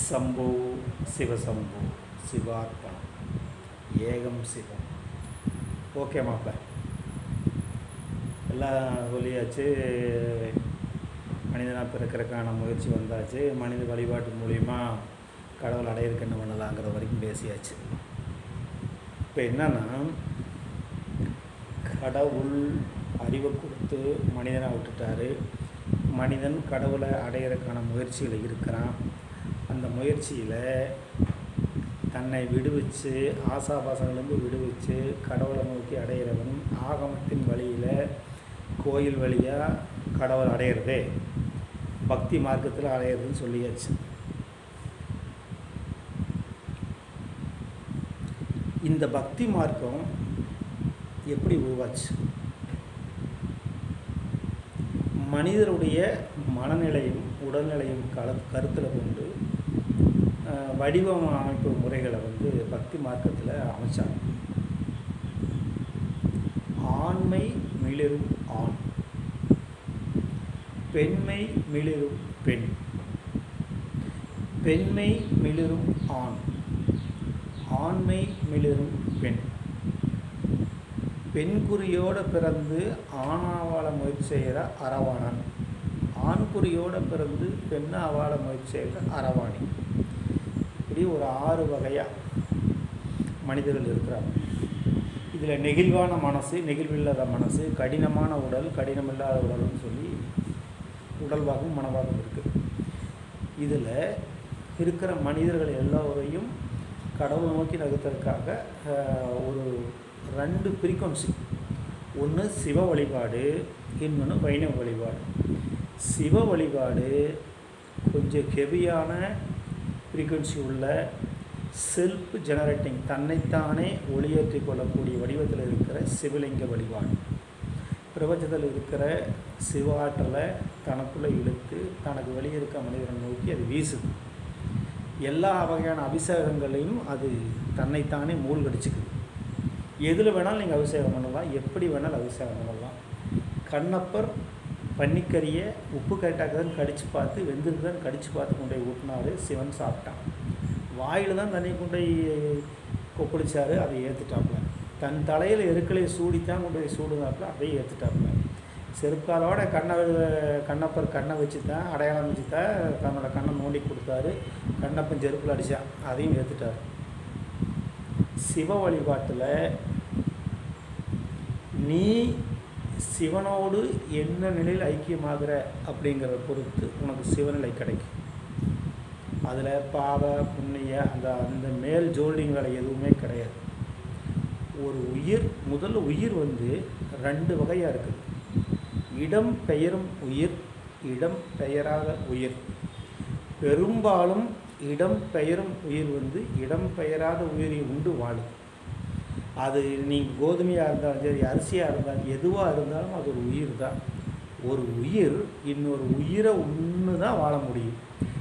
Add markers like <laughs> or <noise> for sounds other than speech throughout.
சம்போ சிவசம்போ சிவார்ப்பணம் ஏகம் சிவம். ஓகே மாப்பிள்ள எல்லாம் சொல்லியாச்சு. மனிதனாக பிறக்கிறதுக்கான முயற்சி வந்தாச்சு. மனித வழிபாட்டு மூலிமா கடவுள் அடையிறதுக்கு என்ன பண்ணலாங்கிற வரைக்கும் பேசியாச்சு. இப்போ என்னன்னா கடவுள் அறிவை கொடுத்து மனிதனை விட்டுட்டாரு. மனிதன் கடவுளை அடையிறதுக்கான முயற்சியில் இருக்கிறான். முயற்சியில் தன்னை விடுவிச்சு ஆசாபாசங்களிலிருந்து விடுவிச்சு கடவுளை நோக்கி அடையிறவன் ஆகமத்தின் வழியில் கோயில் வழியாக கடவுள் அடையிறதே. பக்தி மார்க்கத்தில் அடையிறதுன்னு சொல்லியாச்சு. இந்த பக்தி மார்க்கம் எப்படி உருவாச்சு? மனிதருடைய மனநிலையும் உடல்நிலையும் கல கருத்தில் கொண்டு வடிவம் அமைப்பு முறைகளை வந்து பக்தி மார்க்கத்தில் அமைச்சாங்க. ஆண்மை மிளிரும் ஆண். பெண்மை மிளிரும் பெண். பெண்மை மிளிரும் ஆண். ஆண்மை மிளிரும் பெண். பெண் குறியோடு பிறந்து ஆணாவாள முயற்சி செய்கிற அரவாணன். ஆண்குறியோடு பிறந்து பெண்ணாவாள முயற்சி செய்கிற அரவாணி. இப்படி ஒரு ஆறு வகையாக மனிதர்கள் இருக்கிறாங்க இதில் நெகிழ்வான மனசு நெகிழ்வில்லாத மனசு கடினமான உடல் கடினமில்லாத உடல்னு சொல்லி உடல்வாகும் மனவாகவும் இருக்குது இதில் இருக்கிற மனிதர்கள் எல்லோரையும் கடவுள் நோக்கி நகர்த்தறதுக்காக ஒரு ரெண்டு ஃப்ரீக்வன்சி ஒன்று சிவ வழிபாடு இன்னொன்று வைணவ வழிபாடு. சிவ வழிபாடு கொஞ்சம் ஹெவியான ஃப்ரீக்குவென்சி உள்ள செல்ஃப் ஜெனரேட்டிங் தன்னைத்தானே ஒளியேற்றி கொள்ளக்கூடிய வடிவத்தில் இருக்கிற சிவலிங்க வழிபாடு பிரபஞ்சத்தில் இருக்கிற சிவ ஆற்றலை தனக்குள்ளே இழுத்து தனக்கு வெளியே இருக்க மனிதனை நோக்கி அது வீசுது. எல்லா வகையான அபிஷேகங்களையும் அது தன்னைத்தானே மூழ்கடிச்சுக்குது. எதில் வேணாலும் நீங்கள் அபிஷேகம் பண்ணலாம் எப்படி வேணாலும் அபிஷேகம் பண்ணலாம். கண்ணப்பர் பன்னிக்கறியை உப்பு கரெக்டாக்குதான்னு கடித்து பார்த்து வெந்திருக்குதான்னு கடித்து பார்த்து கொண்டு போய் ஊட்டினார் சிவன் சாப்பிட்டான். வாயில் தான் தண்ணி கொண்டு போய் கொப்பளிச்சாரு அதை ஏற்றுட்டாப்புல தன் தலையில் எருக்களை சூடித்தான் கொண்டு போய் சூடுனாப்புல அதையும் ஏற்றுட்டாப்புல செருப்பாலோட கண்ணை கண்ணப்பர் கண்ணை வச்சு தான் அடையாளம் வச்சு தான் தன்னோட கண்ணை நோண்டி கொடுத்தாரு. கண்ணப்பன் செருப்பில் அடித்தான் அதையும் ஏற்றுட்டார் சிவ வழிபாட்டில் நீ சிவனோடு என்ன நிலையில் ஐக்கியமாகிற அப்படிங்கிறத பொறுத்து உனக்கு சிவநிலை கிடைக்கும். அதில் பாவ புண்ணிய அந்த அந்த மேல் ஜோல்டிங் வேலை எதுவுமே கிடையாது. ஒரு உயிர் முதல் உயிர் வந்து ரெண்டு வகையாக இருக்குது. இடம் பெயரும் உயிர் இடம் பெயராத உயிர். பெரும்பாலும் இடம் பெயரும் உயிர் வந்து இடம் பெயராத உயிரை உண்டு வாழும். அது நீங்கள் கோதுமையாக இருந்தாலும் சரி அரிசியாக இருந்தாலும் எதுவாக இருந்தாலும் அது ஒரு உயிர் தான். ஒரு உயிர் இன்னொரு உயிரை உண்ணு தான் வாழ முடியும்.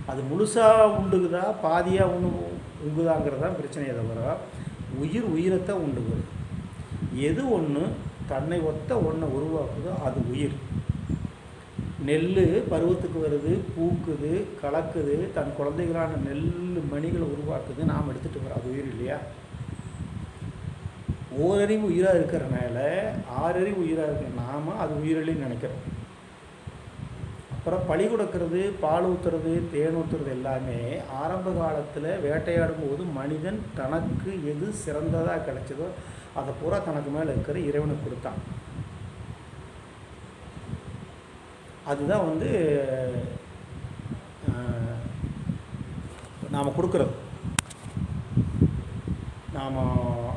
அது முழுசாக உண்டுகுதா பாதியாக உண்ணு உங்குதாங்கிறது தான் பிரச்சனையை தவிர உயிர் உயிரத்தை உண்டுகிறது எது ஒன்று தன்னை ஒத்த ஒன்றை உருவாக்குதோ அது உயிர். நெல் பருவத்துக்கு வருது பூக்குது கலக்குது தன் குழந்தைகளான நெல் மணிகளை உருவாக்குது நாம் எடுத்துகிட்டு வரோம் அது உயிர் இல்லையா? ஓரறிவு உயிராக இருக்கிறனால ஆறறிவு உயிராக இருக்கிற நாம அது உயிரிலையும் நினைக்கிறோம். அப்புறம் பழி கொடுக்கறது பால் ஊற்றுறது தேன் ஊற்றுறது எல்லாமே ஆரம்ப காலத்தில் வேட்டையாடும் போது மனிதன் தனக்கு எது சிறந்ததாக கிடைச்சதோ அதை பூரா தனக்கு மேலே இருக்கிற இறைவனுக்கு கொடுத்தான். அதுதான் வந்து நாம் கொடுக்குறது. நாம்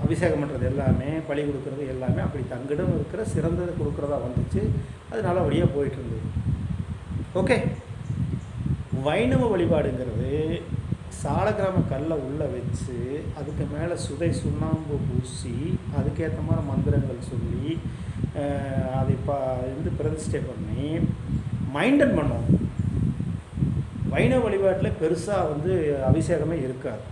அபிஷேகம் பண்ணுறது எல்லாமே பழி கொடுக்கறது எல்லாமே அப்படி தங்கிடம் இருக்கிற சிறந்ததை கொடுக்குறதா வந்துச்சு. அது நல்லபடியாக போயிட்டு இருந்தது. ஓகே வைணவ வழிபாடுங்கிறது சாலக்கிராம கல்லை உள்ளே வச்சு அதுக்கு மேலே சுதை சுண்ணாம்பு பூசி அதுக்கேற்ற மாதிரி மந்திரங்கள் சொல்லி அதை இப்போ வந்து பிரதிஷ்டை பண்ணி மைண்டன் பண்ணுவோம். வைணவ வழிபாட்டில் பெருசாக வந்து அபிஷேகமே இருக்காது.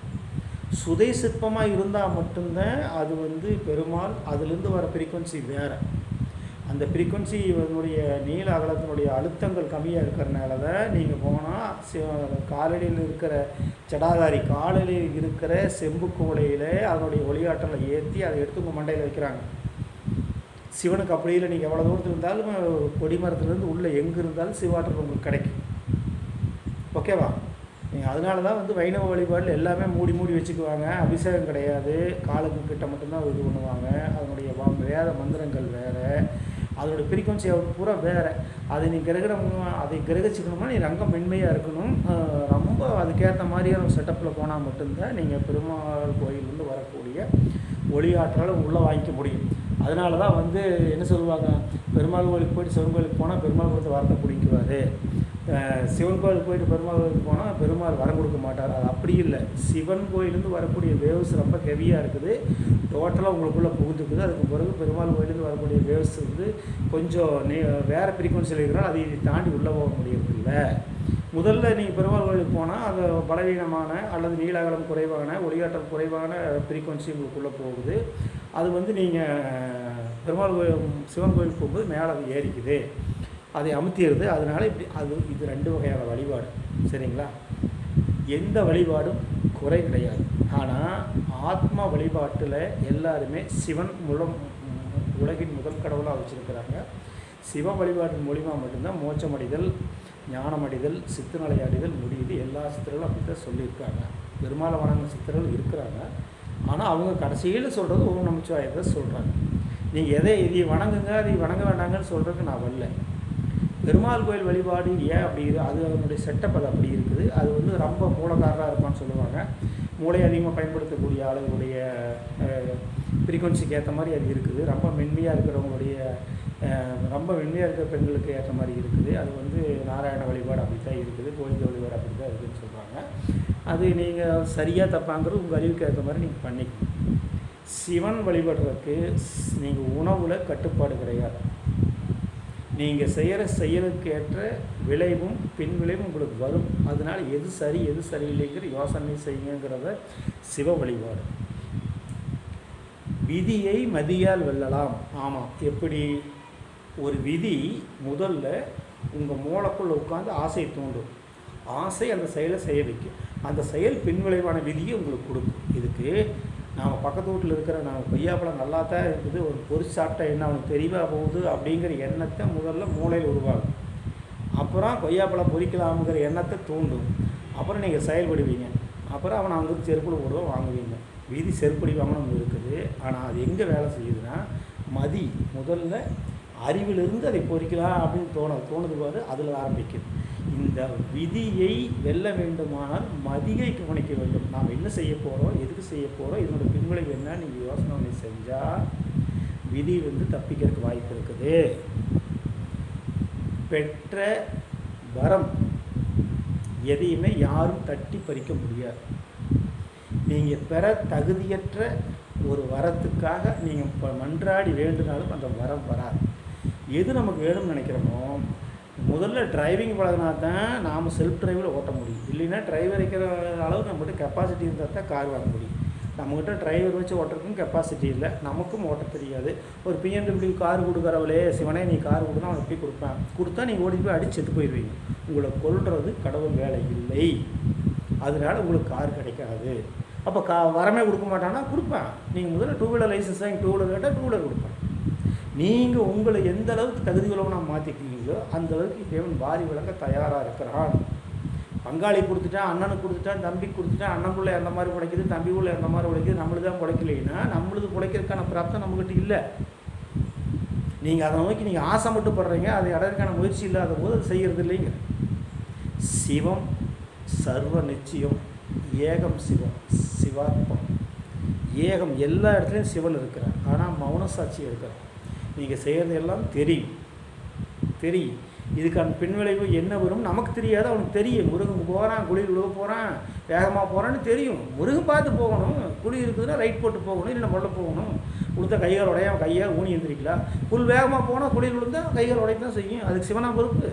சுதை சிற்பமாக இருந்தால் மட்டும்தான் அது வந்து பெருமாள் அதுலேருந்து வர ஃப்ரீக்வன்சி வேறு. அந்த ஃப்ரீக்குவன்சி இவனுடைய நீல அகலத்தினுடைய அழுத்தங்கள் கம்மியாக இருக்கிறனால தான் நீங்கள் போனால் சிவ காலடியில் இருக்கிற ஜடாதாரி காலடியில் இருக்கிற செம்பு கோலையில் அதனுடைய ஒளியாட்டலை ஏற்றி அதை எடுத்து உங்கள் மண்டையில் வைக்கிறாங்க. சிவனுக்கு அப்படி இல்லை நீங்கள் எவ்வளோ தூரத்தில் இருந்தாலும் கொடிமரத்துலேருந்து உள்ளே எங்கே இருந்தாலும் சிவாற்றல் உங்களுக்கு கிடைக்கும். ஓகேவா? நீங்கள் அதனால தான் வந்து வைணவ வழிபாடில் எல்லாமே மூடி மூடி வச்சுக்குவாங்க. அபிஷேகம் கிடையாது. காலுக்கு கிட்ட மட்டும்தான் இது பண்ணுவாங்க. அதனுடைய வேறு வேத மந்திரங்கள் வேறு. அதோட ஃப்ரீக்வன்சி பூரா வேறு. அதை நீ கிரகணம் அதை கிரகிச்சுக்கணும்னா நீ ரங்கம் மென்மையாக இருக்கணும். ரொம்ப அதுக்கேற்ற மாதிரியான செட்டப்பில் போனால் மட்டும்தான் நீங்கள் பெருமாள் கோயிலேருந்து வரக்கூடிய ஒளி ஆற்றலை உள்ளே வாங்கிக்க முடியும். அதனால தான் வந்து என்ன சொல்லுவாங்க? பெருமாள் கோயிலுக்கு போயிட்டு சிவன் கோயிலுக்கு போனால் பெருமாள் கொடுத்த வரத்தை பிடிக்குவார். சிவன் கோயிலுக்கு போயிட்டு பெருமாள் கோயிலுக்கு போனால் பெருமாள் வரம் கொடுக்க மாட்டார். அது அப்படி இல்லை. சிவன் கோயிலேருந்து வரக்கூடிய வேவ்ஸ் ரொம்ப ஹெவியாக இருக்குது. டோட்டலாக உங்களுக்குள்ளே புகுந்துக்குது. அதுக்கு பிறகு பெருமாள் கோயிலேருந்து வரக்கூடிய வேவ்ஸ் வந்து கொஞ்சம் நே வேறு ஃப்ரீக்வன்சியில் இருக்கிறால் அதை தாண்டி உள்ளே போக முடியறதில்ல. முதல்ல நீங்கள் பெருமாள் கோயிலுக்கு போனால் அது பலவீனமான அல்லது நீலாகலம் குறைவான ஒளியாற்றல் குறைவான ஃப்ரீக்வன்சி உங்களுக்குள்ளே போகுது. அது வந்து நீங்கள் பெருமாள் கோயில் சிவன் கோயிலுக்கு போகும்போது மேலே அது ஏறிக்குது. அதை அமுத்திடுது. அதனால் இப்படி அது இது ரெண்டு வகையான வழிபாடு. சரிங்களா? எந்த வழிபாடும் குறை கிடையாது. ஆனால் ஆத்ம வழிபாட்டில் எல்லாருமே சிவன் மூலம் உலகின் முதல் கடவுளாக வச்சுருக்கிறாங்க. சிவ வழிபாட்டின் மூலிமா மட்டும்தான் மோட்சமடைதல் ஞானமடைதல் ஞானம் அடைதல் முடியுது. எல்லா சித்தர்களும் அப்படி தான் சொல்லியிருக்காங்க. பெருமாளை வணங்கின சித்தர்கள் இருக்கிறாங்க. ஆனால் அவங்க கடைசியில் சொல்கிறது ஓம் நமச்சிவாயத்தை சொல்கிறாங்க நீங்கள் எதை இதை வணங்குங்க அதை வணங்க வேண்டாங்கன்னு சொல்கிறதுக்கு நான் வரல. பெருமாள் கோயில் வழிபாடு ஏன் அப்படி இருக்குது அது அதனுடைய செட்டப் அது அப்படி இருக்குது. அது வந்து ரொம்ப மூலக்காரராக இருப்பான்னு சொல்லுவாங்க. மூளை அதிகமாக பயன்படுத்தக்கூடிய ஆளுங்களுடைய ஃப்ரீக்குவன்சிக்கு ஏற்ற மாதிரி அது இருக்குது. ரொம்ப மென்மையாக இருக்கிறவங்களுடைய ரொம்ப மென்மையாக இருக்கிற பெண்களுக்கு ஏற்ற மாதிரி இருக்குது. அது வந்து நாராயண வழிபாடு அப்படி தான் இருக்குது. கோவிந்த வழிபாடு அப்படி தான் இருக்குதுன்னு சொல்கிறாங்க அது நீங்கள் சரியாக தப்பாங்கிறது உங்கள் அறிவுக்கு ஏற்ற மாதிரி நீங்கள் பண்ணிக்கணும். சிவன் வழிபடுறதுக்கு நீங்கள் உணவில் கட்டுப்பாடு கிடையாது. நீங்கள் செய்கிற செயலுக்கு ஏற்ற விளைவும் பின் விளைவும் உங்களுக்கு வரும். அதனால் எது சரி எது சரியில்லைங்கிற யோசனை செய்யுங்கிறத சிவ வழிபாடு. விதியை மதியால் வெல்லலாம். ஆமாம் எப்படி? ஒரு விதி முதல்ல உங்கள் மூளைக்குள்ளே உட்காந்து ஆசை தூண்டும். ஆசை அந்த செயலை செய்ய வைக்கும். அந்த செயல் பின்விளைவான விதியை உங்களுக்கு கொடுக்கும். இதுக்கு நாம் பக்கத்து வீட்டில் இருக்கிற நம்ம கொய்யாப்பழம் நல்லா தான் இருக்குது ஒரு பொறிச்சு சாப்பிட்டா என்ன அவனுக்கு தெரியவா போகுது அப்படிங்கிற எண்ணத்தை முதல்ல மூளையில் உருவாகும். அப்புறம் கொய்யாப்பழம் பொறிக்கலாமுங்கிற எண்ணத்தை தூண்டும். அப்புறம் நீங்கள் செயல்படுவீங்க. அப்புறம் அவனை வந்து செருப்புல போடுவோம் வாங்குவீங்க. விதி செருப்படி வாங்கணும் இருக்குது. ஆனால் அது எங்கே வேலை செய்யுதுன்னா மதி முதல்ல அறிவிலிருந்து அதை பொறிக்கலாம் அப்படின்னு தோண தோணுது பாரு அதில் ஆரம்பிக்குது. இந்த விதியை வெல்ல வேண்டுமானால் மதியை கவனிக்க வேண்டும். நாம் என்ன செய்ய போகிறோம் எதுக்கு செய்ய போகிறோம் இதனோட பின்விளைவு என்ன? நீங்கள் யோசனை பண்ணி செஞ்சால் விதி வந்து தப்பிக்கிறதுக்கு வாய்ப்பு இருக்குது. பெற்ற வரம் எதையுமே யாரும் தட்டி பறிக்க முடியாது. நீங்கள் பெற தகுதியற்ற ஒரு வரத்துக்காக நீங்கள் மன்றாடி வேண்டுனாலும் அந்த வரம் வராது. எது நமக்கு வேணும்னு நினைக்கிறோமோ முதல்ல டிரைவிங் பழகினா தான் நாம் செல்ஃப் டிரைவில் ஓட்ட முடியும். இல்லைன்னா டிரைவர் இருக்கிற அளவு நம்மகிட்ட கெப்பாசிட்டி இருந்தால் தான் கார் வாங்க முடியும். நம்மக்கிட்ட டிரைவர் வச்சு ஓட்டுறதுக்கும் கெப்பாசிட்டி இல்லை. நமக்கும் ஓட்ட தெரியாது. ஒரு பிஎன்டபிள்யூ கார் கொடுக்குறவளே சிவனே நீ கார் கொடுத்தா அவன் எப்படி கொடுப்பேன்? கொடுத்தா நீங்கள் ஓடி போய் அடிச்சு செத்து போயிடுவீங்க. உங்களை கொள்வது கடவுள் வேலை இல்லை. அதனால உங்களுக்கு கார் கிடைக்காது. அப்போ கா வரமே கொடுக்க மாட்டானா? கொடுப்பேன். நீங்கள் முதல்ல டூ வீலர் லைசன்ஸ் வாங்கி டூ வீலர் கேட்டால் டூ வீலர் கொடுப்பேன். நீங்கள் உங்களை எந்த அளவுக்கு தகுதி உள்ளவனாக மாற்றிக்கிறீங்களோ அந்த அளவுக்கு தேவன் வாரி விளங்க தயாராக இருக்கிறான். பங்காளி கொடுத்துட்டான் அண்ணனுக்கு கொடுத்துட்டான் தம்பி கொடுத்துட்டான் அண்ணனுக்குள்ள எந்த மாதிரி உழைக்குது தம்பிக்குள்ளே எந்த மாதிரி உழைக்குது நம்மளுக்கு தான் உடைக்கலைன்னா நம்மளுது உழைக்கிறதுக்கான பிராப்தம் நம்மக்கிட்ட இல்லை. நீங்கள் அதை நோக்கி நீங்கள் ஆசை மட்டும் படுறீங்க அதை இடத்துக்கான முயற்சி இல்லாத போது அது செய்கிறது இல்லைங்க. சிவம் சர்வ நிச்சயம் ஏகம் சிவம் சிவாத்மம். ஏகம் எல்லா இடத்துலையும் சிவன் இருக்கிறார். ஆனால் மௌன சாட்சி இருக்கிறார். நீங்கள் செய்கிறது எல்லாம் தெரியும். தெரியும். இதுக்கான பின்விளைவு என்ன வரும்? நமக்கு தெரியாது அவனுக்கு தெரியும். முருகன் போகிறான் குளிர் விழுக போகிறான் வேகமாக போகிறான்னு தெரியும். முருகன் பார்த்து போகணும். குழி இருக்குதுன்னா ரைட் போட்டு போகணும் இல்லை கொள்ள போகணும். கொடுத்த கைகள் உடைய கையால் ஊனி எழுந்திரிக்கலாம் புல் வேகமாக போனால் குளிர் விழுந்தால் கைகள் உடைய தான் செய்யும். அதுக்கு சிவனா பொறுப்பு?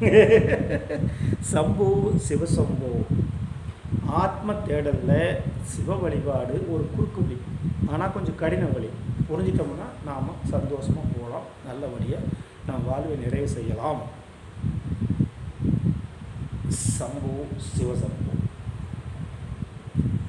<laughs> சம்பு சிவசம்பு. ஆத்ம தேடலில் சிவ வழிபாடு ஒரு குறுக்கு வழி. ஆனால் கொஞ்சம் கடின வழி. புரிஞ்சிட்டோம்னா நாம் சந்தோஷமாக போகலாம் நல்லபடியாக நாம் வாழ்வை நிறைவு செய்யலாம். சம்பு சிவசம்பு.